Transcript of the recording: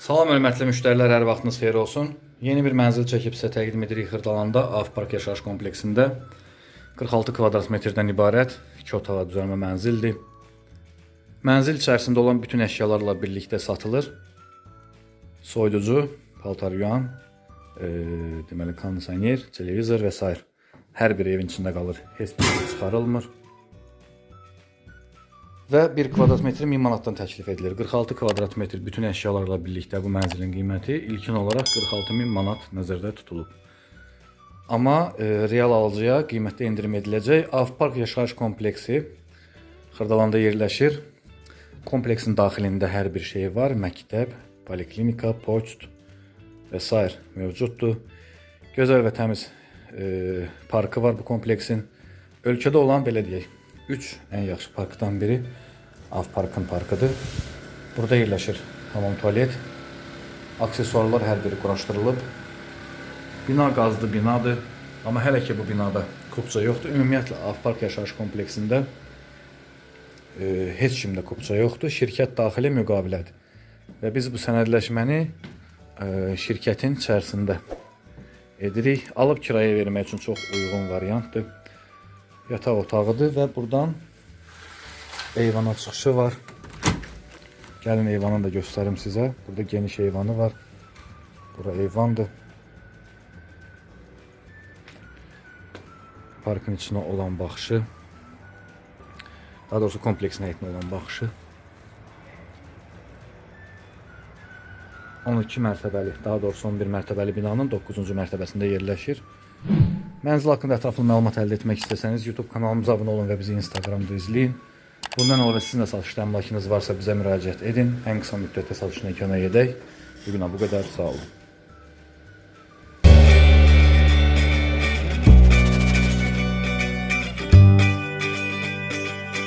Salam hörmətli müştərilər, hər vaxtınız xeyir olsun. Yeni bir mənzil çəkib sizə təqdim edirik Xırdalanda, Av Park yaşayış kompleksində. 46 kvadrat metrdən ibarət 2 otağa düzəlmə mənzildir. Mənzil içərisində olan bütün əşyalarla birlikdə satılır. Soyuducu, paltar yuyan, e, deməli kondisioner, televizor və s. Hər biri evin içində qalır. Heç bir şey çıxarılmır. Və 1 kvadrat metr 1000 manatdan təklif edilir. 46 kvadrat metr bütün əşyalarla birlikdə bu mənzilin qiyməti ilkin olaraq 46 min manat nəzərdə tutulub. Amma e, real alıcıya qiymətdə endirim ediləcək. Avpark yaşayış kompleksi Xırdalanda yerləşir. Kompleksin daxilində hər bir şey var. Məktəb, poliklinika, poçt və s. mövcuddur. Gözəl və təmiz e, parkı var bu kompleksin. Ölkədə olan belə deyək 3 ən yaxşı parkdan biri Av Parkın parkıdır. Burada yerləşir hamam tualet. Aksesuarlar hər biri quraşdırılıb. Bina qazlı binadır. Amma hələ ki bu binada kupça yoxdur. Ümumiyyətlə Av Park yaşayış kompleksində e, heç kimdə kupça yoxdur. Şirkət daxili müqavilədir. Və biz bu sənədləşməni e, şirkətin içərisində edirik. Alıb kiraya vermək üçün çox uyğun variantdır. Yataq otağıdır və buradan eyvana çıxışı var. Gəlin eyvanı da göstərim sizə. Burada geniş eyvanı var. Bura eyvandır. Parkın içinə olan baxışı. Daha doğrusu kompleksin həyətinə olan baxışı. 12 mərtəbəli, daha doğrusu 11 mərtəbəli binanın 9-cu mərtəbəsində yerləşir. Mənzil haqqında ətraflı məlumat əldə etmək istəsəniz YouTube kanalımıza abunə olun və bizi Instagramda izləyin. Bundan əlavə sizin də satışda əmlakınız varsa bizə müraciət edin. Ən qısa müddətdə satışına kömək edək. Bu günə bu qədər. Sağ olun.